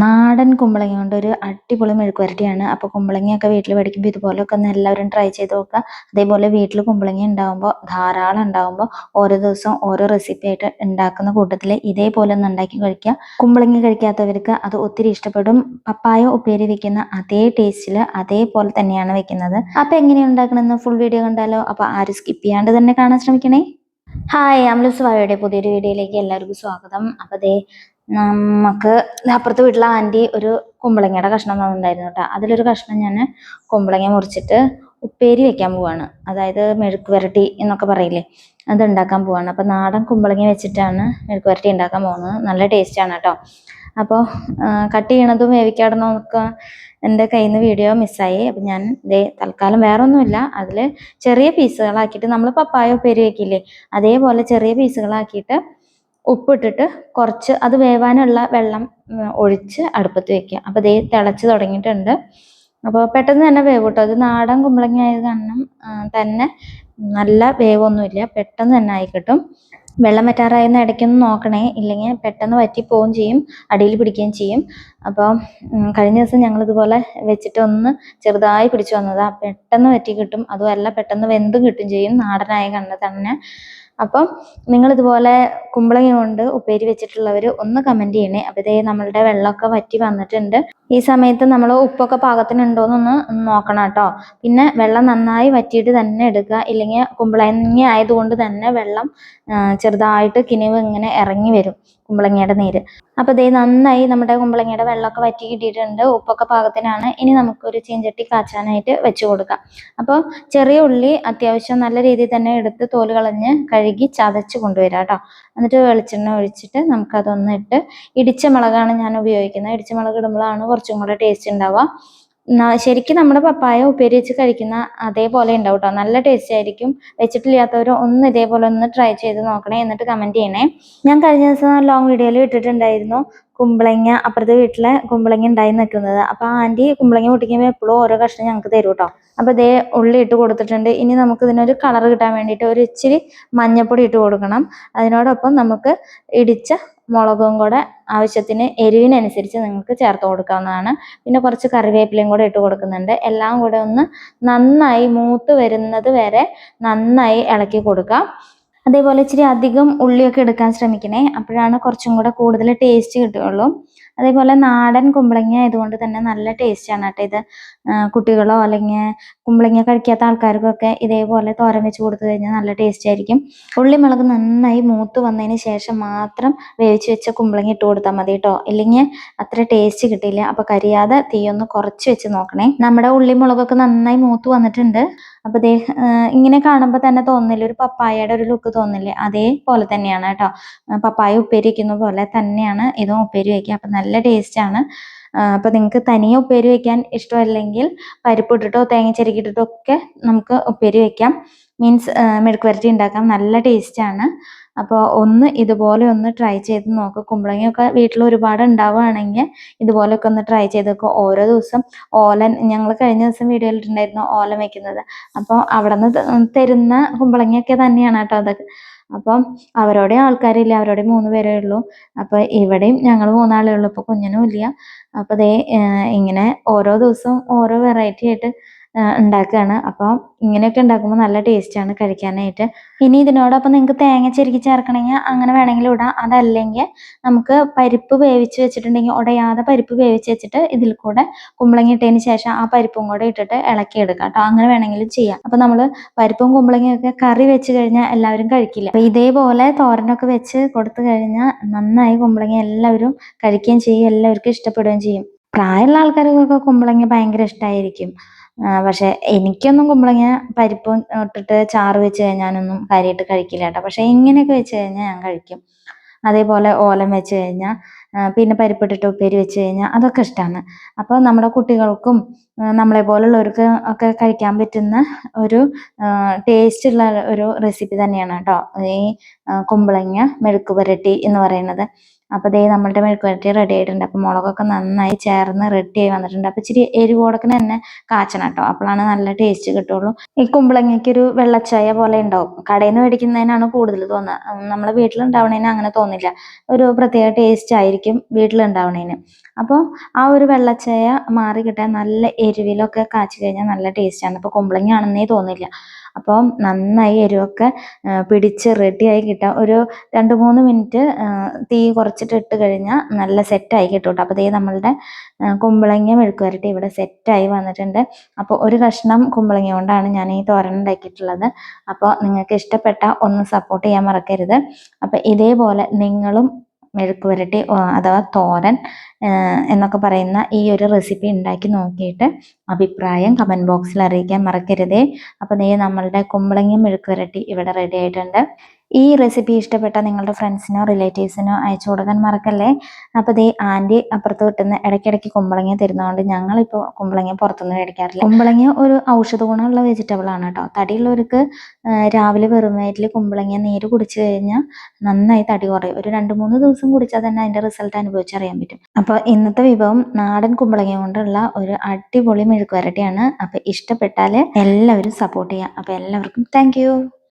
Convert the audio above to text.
നാടൻ കുമ്പളങ്ങ കൊണ്ട് ഒരു അടിപൊളി മെഴുക്ക് വരട്ടിയാണ് അപ്പോൾ കുമ്പളങ്ങയൊക്കെ വീട്ടിൽ പഠിക്കുമ്പോൾ ഇതുപോലെയൊക്കെ ഒന്ന് എല്ലാവരും ട്രൈ ചെയ്ത് നോക്കുക. അതേപോലെ വീട്ടിൽ കുമ്പളങ്ങ ഉണ്ടാകുമ്പോൾ ധാരാളം ഉണ്ടാകുമ്പോൾ ഓരോ ദിവസം ഓരോ റെസിപ്പി ആയിട്ട് ഉണ്ടാക്കുന്ന കൂട്ടത്തിൽ ഇതേപോലെ ഒന്ന് ഉണ്ടാക്കി കഴിക്കുക. കുമ്പളങ്ങ കഴിക്കാത്തവർക്ക് അത് ഒത്തിരി ഇഷ്ടപ്പെടും. പപ്പായ ഉപ്പേരി വെക്കുന്ന അതേ ടേസ്റ്റിൽ അതേപോലെ തന്നെയാണ് വെക്കുന്നത്. അപ്പോൾ എങ്ങനെയാണ് ഉണ്ടാക്കണമെന്ന് ഫുൾ വീഡിയോ കണ്ടാലോ? അപ്പോൾ ആരും സ്കിപ്പ് ചെയ്യാണ്ട് തന്നെ കാണാൻ ശ്രമിക്കണേ. ഹായ് ആംലസ് വായുടെ പുതിയൊരു വീഡിയോയിലേക്ക് എല്ലാവർക്കും സ്വാഗതം. അപ്പോൾ ദേ നമുക്ക് അപ്പുറത്തെ വീട്ടിലെ ആന്റി ഒരു കുമ്പളങ്ങയുടെ കഷ്ണം തന്നിട്ടുണ്ടായിരുന്നു കേട്ടോ. അതിലൊരു കഷ്ണം ഞാൻ കുമ്പളങ്ങ മുറിച്ചിട്ട് ഉപ്പേരി വെക്കാൻ പോവാണ്. അതായത് മെഴുക്ക് വരട്ടി എന്നൊക്കെ പറയില്ലേ അത് ഉണ്ടാക്കാൻ പോവാണ്. അപ്പോൾ നാടൻ കുമ്പളങ്ങ വെച്ചിട്ടാണ് മെഴുക്ക് വരട്ടി ഉണ്ടാക്കാൻ പോകുന്നത്. നല്ല ടേസ്റ്റാണ് കേട്ടോ. അപ്പോൾ കട്ട് ചെയ്യണതും വേവിക്കാടുന്നതൊക്കെ എന്റെ കയ്യിൽ നിന്ന് വീഡിയോ മിസ്സായി അപ്പം ഞാൻ ഇതേ തൽക്കാലം വേറെ ഒന്നുമില്ല അതിൽ ചെറിയ പീസുകളാക്കിയിട്ട് നമ്മൾ പപ്പായ ഉപ്പേരി വെക്കില്ലേ അതേപോലെ ചെറിയ പീസുകളാക്കിയിട്ട് ഉപ്പിട്ടിട്ട് കുറച്ച് അത് വേവാനുള്ള വെള്ളം ഒഴിച്ച് അടുപ്പത്ത് വെക്കുക. അപ്പോൾ ദേ തിളച്ച് തുടങ്ങിയിട്ടുണ്ട്. അപ്പോൾ പെട്ടെന്ന് തന്നെ വേവ് കിട്ടും അത് നാടൻ കുമ്പളങ്ങ ആയത് കാരണം തന്നെ നല്ല വേവൊന്നുമില്ല. പെട്ടെന്ന് തന്നെ ആയി കിട്ടും. വെള്ളം വറ്റാറായെന്ന് ഇടയ്ക്കൊന്ന് നോക്കണേ. ഇല്ലെങ്കിൽ പെട്ടെന്ന് വറ്റി പോവുകയും ചെയ്യും. അടിയിൽ പിടിക്കുകയും ചെയ്യും. അപ്പോൾ കഴിഞ്ഞ ദിവസം ഞങ്ങൾ ഇതുപോലെ വെച്ചിട്ട് ഒന്ന് ചെറുതായി പിടിച്ചു വന്നതാണ് പെട്ടെന്ന് വറ്റി കിട്ടും. അതുമല്ല പെട്ടെന്ന് വെന്തും കിട്ടും ചെയ്യും. നാടനായ കണ്ണ് തന്നെ. അപ്പം നിങ്ങൾ ഇതുപോലെ കുമ്പളങ്ങ കൊണ്ട് ഉപ്പേരി വെച്ചിട്ടുള്ളവർ ഒന്ന് കമന്റ് ചെയ്യണേ. അപ്പോൾ ഇതേ നമ്മളുടെ വെള്ളമൊക്കെ വറ്റി വന്നിട്ടുണ്ട്. ഈ സമയത്ത് നമ്മൾ ഉപ്പൊക്കെ പാകത്തിനുണ്ടോയെന്നൊന്ന് നോക്കണം കേട്ടോ. പിന്നെ വെള്ളം നന്നായി വറ്റിയിട്ട് തന്നെ എടുക്കുക. ഇല്ലെങ്കിൽ കുമ്പളങ്ങ ആയതുകൊണ്ട് തന്നെ വെള്ളം ചെറുതായിട്ട് കിനിവ് ഇങ്ങനെ ഇറങ്ങി വരും. കുമ്പളങ്ങയുടെ നീര്. അപ്പോൾ ഇതേ നന്നായി നമ്മുടെ കുമ്പളങ്ങയുടെ വെള്ളമൊക്കെ വറ്റി കിട്ടിയിട്ടുണ്ട്. ഉപ്പൊക്കെ പാകത്തിനാണ്. ഇനി നമുക്കൊരു ചീഞ്ചട്ടി കാച്ചാനായിട്ട് വെച്ച് കൊടുക്കാം. അപ്പോൾ ചെറിയ ഉള്ളി അത്യാവശ്യം നല്ല രീതിയിൽ തന്നെ എടുത്ത് തോൽ കളഞ്ഞ് കഴുകി ചതച്ച് കൊണ്ടുവരാം കേട്ടോ. എന്നിട്ട് വെളിച്ചെണ്ണ ഒഴിച്ചിട്ട് നമുക്കതൊന്ന് ഇട്ട് ഇടിച്ച മുളകാണ് ഞാൻ ഉപയോഗിക്കുന്നത്. ഇടിച്ച മുളക് ഇടുമ്പോഴാണ് കുറച്ചും കൂടെ ടേസ്റ്റ് ഉണ്ടാവുക. ശരിക്കും നമ്മുടെ പപ്പായ ഉപ്പേരി വെച്ച് കഴിക്കുന്ന അതേപോലെ ഉണ്ടാവും കേട്ടോ നല്ല ടേസ്റ്റ് ആയിരിക്കും. വെച്ചിട്ടില്ലാത്തവർ ഒന്ന് ഇതേപോലെ ഒന്ന് ട്രൈ ചെയ്ത് നോക്കണേ എന്നിട്ട് കമന്റ് ചെയ്യണേ. ഞാൻ കഴിഞ്ഞ ദിവസം ലോങ് വീഡിയോയിൽ ഇട്ടിട്ടുണ്ടായിരുന്നു. കുമ്പളങ്ങ അപ്പുറത്തെ വീട്ടിലെ കുമ്പളങ്ങ ഉണ്ടായി നിൽക്കുന്നത്. അപ്പോൾ ആന്റി കുമ്പളങ്ങ പൊട്ടിക്കുമ്പോൾ എപ്പോഴും ഓരോ കഷ്ണം ഞങ്ങൾക്ക് തരും കേട്ടോ അപ്പോൾ ഇതേ ഉള്ളി ഇട്ട് കൊടുത്തിട്ടുണ്ട്. ഇനി നമുക്ക് ഇതിനൊരു കളർ കിട്ടാൻ വേണ്ടിയിട്ട് ഒരു ഇച്ചിരി മഞ്ഞപ്പൊടി ഇട്ട് കൊടുക്കണം. അതിനോടൊപ്പം നമുക്ക് ഇടിച്ച മുളകും കൂടെ ആവശ്യത്തിന് എരിവിനനുസരിച്ച് നിങ്ങൾക്ക് ചേർത്ത് കൊടുക്കാവുന്നതാണ്. പിന്നെ കുറച്ച് കറിവേപ്പിലയും കൂടെ ഇട്ട് കൊടുക്കുന്നുണ്ട്. എല്ലാം കൂടെ ഒന്ന് നന്നായി മൂത്ത് വരുന്നത് വരെ നന്നായി ഇളക്കി കൊടുക്കാം. അതേപോലെ ഇച്ചിരി അധികം ഉള്ളിയൊക്കെ എടുക്കാൻ ശ്രമിക്കണേ. അപ്പോഴാണ് കുറച്ചും കൂടെ കൂടുതൽ ടേസ്റ്റ് കിട്ടുകയുള്ളൂ. അതേപോലെ നാടൻ കുമ്പളങ്ങ ആയതുകൊണ്ട് തന്നെ നല്ല ടേസ്റ്റാണ് കേട്ടോ ഇത്. കുട്ടികളോ അല്ലെങ്കിൽ കുമ്പളങ്ങ കഴിക്കാത്ത ആൾക്കാർക്കൊക്കെ ഇതേപോലെ തോരൻ വെച്ച് കൊടുത്തു കഴിഞ്ഞാൽ നല്ല ടേസ്റ്റ് ആയിരിക്കും. ഉള്ളിമുളക് നന്നായി മൂത്ത് വന്നതിന് ശേഷം മാത്രം വേവിച്ച് വെച്ച കുമ്പളങ്ങ ഇട്ട് കൊടുത്താൽ മതി കേട്ടോ. ഇല്ലെങ്കിൽ അത്ര ടേസ്റ്റ് കിട്ടില്ല. അപ്പോൾ കരിയാതെ തീയൊന്ന് കുറച്ച് വെച്ച് നോക്കണേ. നമ്മുടെ ഉള്ളിമുളകൊക്കെ നന്നായി മൂത്ത് വന്നിട്ടുണ്ട്. അപ്പോൾ ദേ ഇങ്ങനെ കാണുമ്പോൾ തന്നെ തോന്നില്ല ഒരു പപ്പായയുടെ ഒരു ലുക്ക് തോന്നില്ലേ അതേപോലെ തന്നെയാണ് കേട്ടോ. പപ്പായ ഉപ്പേരി പോലെ തന്നെയാണ് ഇതും ഉപ്പേരി വയ്ക്കുക അപ്പം നല്ല ടേസ്റ്റാണ് അപ്പോൾ നിങ്ങൾക്ക് തനിയെ ഉപ്പേരി വെക്കാൻ ഇഷ്ടമല്ലെങ്കിൽ പരിപ്പ് ഇട്ടിട്ടോ തേങ്ങ ചിരക്കിയിട്ടിട്ടോ ഒക്കെ നമുക്ക് ഉപ്പേരി വെക്കാം. മീൻസ് മെഴുക്ക് വരട്ടി ഉണ്ടാക്കാം. നല്ല ടേസ്റ്റാണ് അപ്പോൾ ഒന്ന് ഇതുപോലെ ഒന്ന് ട്രൈ ചെയ്ത് നോക്കുക കുമ്പളങ്ങയൊക്കെ വീട്ടിൽ ഒരുപാട് ഉണ്ടാവുകയാണെങ്കിൽ ഇതുപോലെയൊക്കെ ഒന്ന് ട്രൈ ചെയ്ത് നോക്കുക ഓരോ ദിവസം ഓലൻ ഞങ്ങൾ കഴിഞ്ഞ ദിവസം വീഡിയോയിൽ ഇട്ടുണ്ടായിരുന്നു ഓലൻ വെക്കുന്നത്. അപ്പോൾ അവിടെ നിന്ന് തരുന്ന കുമ്പളങ്ങയൊക്കെ തന്നെയാണ് കേട്ടോ അതൊക്കെ. അപ്പം അവരോടെ ആൾക്കാരില്ല അവരോടെ മൂന്ന് പേരേ ഉള്ളൂ. അപ്പോൾ ഇവിടെയും ഞങ്ങൾ മൂന്നാളേ ഉള്ളൂ ഇപ്പോൾ കുഞ്ഞിനും ഇല്ല. അപ്പോൾ ദേ ഇങ്ങനെ ഓരോ ദിവസവും ഓരോ വെറൈറ്റി ആയിട്ട് ഉണ്ടാക്കുകയാണ് അപ്പോൾ ഇങ്ങനെയൊക്കെ ഉണ്ടാക്കുമ്പോൾ നല്ല ടേസ്റ്റാണ് കഴിക്കാനായിട്ട്. ഇനി ഇതിനോടൊപ്പം നിങ്ങൾക്ക് തേങ്ങ ചെരുക്കി ചേർക്കണമെങ്കിൽ അങ്ങനെ വേണമെങ്കിൽ ഇടാം. അതല്ലെങ്കിൽ നമുക്ക് പരിപ്പ് വേവിച്ച് വെച്ചിട്ടുണ്ടെങ്കിൽ ഉടയാതെ പരിപ്പ് വേവിച്ച് വെച്ചിട്ട് ഇതിൽ കൂടെ കുമ്പളങ്ങ ഇട്ടതിന് ശേഷം ആ പരിപ്പും കൂടെ ഇട്ടിട്ട് ഇളക്കി എടുക്കാം കേട്ടോ. അങ്ങനെ വേണമെങ്കിലും ചെയ്യാം. അപ്പോൾ നമ്മൾ പരിപ്പും കുമ്പളങ്ങയൊക്കെ കറി വെച്ച് കഴിഞ്ഞാൽ എല്ലാവരും കഴിക്കില്ല. അപ്പോൾ ഇതേപോലെ തോരനൊക്കെ വെച്ച് കൊടുത്തു കഴിഞ്ഞാൽ നന്നായി കുമ്പളങ്ങ എല്ലാവരും കഴിക്കുകയും ചെയ്യും എല്ലാവർക്കും ഇഷ്ടപ്പെടുകയും ചെയ്യും. പ്രായമുള്ള ആൾക്കാർക്കൊക്കെ കുമ്പളങ്ങ ഭയങ്കര ഇഷ്ടമായിരിക്കും പക്ഷെ എനിക്കൊന്നും കുമ്പളങ്ങ പരിപ്പും ഇട്ടിട്ട് ചാറ് വെച്ച് കഴിഞ്ഞാലൊന്നും കാര്യമായിട്ട് കഴിക്കില്ല കേട്ടോ. പക്ഷെ ഇങ്ങനെയൊക്കെ വെച്ച് കഴിഞ്ഞാൽ ഞാൻ കഴിക്കും. അതേപോലെ ഓലം വെച്ച് കഴിഞ്ഞാൽ പിന്നെ പരിപ്പിട്ടിട്ട് ഉപ്പേരി വെച്ച് കഴിഞ്ഞാൽ അതൊക്കെ ഇഷ്ടമാണ് അപ്പോൾ നമ്മുടെ കുട്ടികൾക്കും നമ്മളെ പോലുള്ളവർക്ക് ഒക്കെ കഴിക്കാൻ പറ്റുന്ന ഒരു ടേസ്റ്റ് ഉള്ള ഒരു റെസിപ്പി തന്നെയാണ് കേട്ടോ ഈ കുമ്പളങ്ങ മെഴുക്ക് പുരട്ടി എന്ന് പറയുന്നത്. അപ്പോൾ ദേ നമ്മളുടെ മെഴുക്കുവരട്ടി റെഡി ആയിട്ടുണ്ട്. അപ്പോൾ മുളകൊക്കെ നന്നായി ചേർന്ന് റെഡി ആയി വന്നിട്ടുണ്ട്. അപ്പോൾ ഇച്ചിരി എരിവോടൊക്കെ തന്നെ കാച്ചണം കേട്ടോ. അപ്പോഴാണ് നല്ല ടേസ്റ്റ് കിട്ടുള്ളൂ. ഈ കുമ്പളങ്ങയ്ക്ക് ഒരു വെള്ളച്ചായ പോലെ ഉണ്ടാവും. കടയിൽ നിന്ന് മേടിക്കുന്നതിനാണ് കൂടുതൽ തോന്നുക. നമ്മളെ വീട്ടിലുണ്ടാവണേന് അങ്ങനെ തോന്നില്ല. ഒരു പ്രത്യേക ടേസ്റ്റ് ആയിരിക്കും വീട്ടിലുണ്ടാവണേന്. അപ്പോൾ ആ ഒരു വെള്ളച്ചായ മാറി കിട്ടാൻ നല്ല എരിവിലൊക്കെ കാച്ചി കഴിഞ്ഞാൽ നല്ല ടേസ്റ്റാണ് അപ്പോൾ കുമ്പളങ്ങ ആണെന്നേ തോന്നില്ല. അപ്പോൾ നന്നായി എരിവൊക്കെ പിടിച്ച് റെഡിയായി കിട്ടാം ഒരു രണ്ട് മൂന്ന് മിനിറ്റ് തീ കുറച്ചിട്ട് ഇട്ട് കഴിഞ്ഞാൽ നല്ല സെറ്റായി കിട്ടും കേട്ടോ അപ്പോൾ ഇതേ നമ്മളുടെ കുമ്പളങ്ങ മെഴുക്ക് വരട്ടി ഇവിടെ സെറ്റായി വന്നിട്ടുണ്ട്. അപ്പോൾ ഒരു കഷ്ണം കുമ്പളങ്ങ കൊണ്ടാണ് ഞാൻ ഈ തോരൻ ഉണ്ടാക്കിയിട്ടുള്ളത്. അപ്പോൾ നിങ്ങൾക്ക് ഇഷ്ടപ്പെട്ട ഒന്ന് സപ്പോർട്ട് ചെയ്യാൻ മറക്കരുത്. അപ്പോൾ ഇതേപോലെ നിങ്ങളും മെഴുക്ക് വരട്ടി അഥവാ തോരൻ എന്നൊക്കെ പറയുന്ന ഈ ഒരു റെസിപ്പി ഉണ്ടാക്കി നോക്കിയിട്ട് അഭിപ്രായം കമന്റ് ബോക്സിൽ അറിയിക്കാൻ മറക്കരുതേ. അപ്പോൾ നീ നമ്മളുടെ കുമ്പളങ്ങ മെഴുക്ക് വരട്ടി ഇവിടെ റെഡി ആയിട്ടുണ്ട്. ഈ റെസിപ്പി ഇഷ്ടപ്പെട്ട നിങ്ങളുടെ ഫ്രണ്ട്സിനോ റിലേറ്റീവ്സിനോ അയച്ചു കൊടുക്കാൻ മറക്കല്ലേ അപ്പോൾ ദേ ആന്റി അപ്പുറത്ത് കിട്ടുന്ന ഇടയ്ക്കിടയ്ക്ക് കുമ്പളങ്ങ തരുന്നതുകൊണ്ട് ഞങ്ങളിപ്പോൾ കുമ്പളങ്ങ പുറത്തുനിന്ന് മേടിക്കാറില്ല. കുമ്പളങ്ങ ഒരു ഔഷധ ഗുണമുള്ള വെജിറ്റബിൾ ആണ് കേട്ടോ തടിയുള്ളവർക്ക് രാവിലെ വെറും വയറ്റിൽ കുമ്പളങ്ങ നീര് കുടിച്ചു കഴിഞ്ഞാൽ നന്നായി തടി കുറയും. ഒരു രണ്ട് മൂന്ന് ദിവസം കുടിച്ചാൽ തന്നെ അതിന്റെ റിസൾട്ട് അനുഭവിച്ചറിയാൻ പറ്റും. അപ്പോൾ ഇന്നത്തെ വിഭവം നാടൻ കുമ്പളങ്ങ കൊണ്ടുള്ള ഒരു അടിപൊളി മെഴുക്കുവരട്ടിയാണ്. അപ്പോൾ ഇഷ്ടപ്പെട്ടാൽ എല്ലാവരും സപ്പോർട്ട് ചെയ്യുക അപ്പോൾ എല്ലാവർക്കും താങ്ക്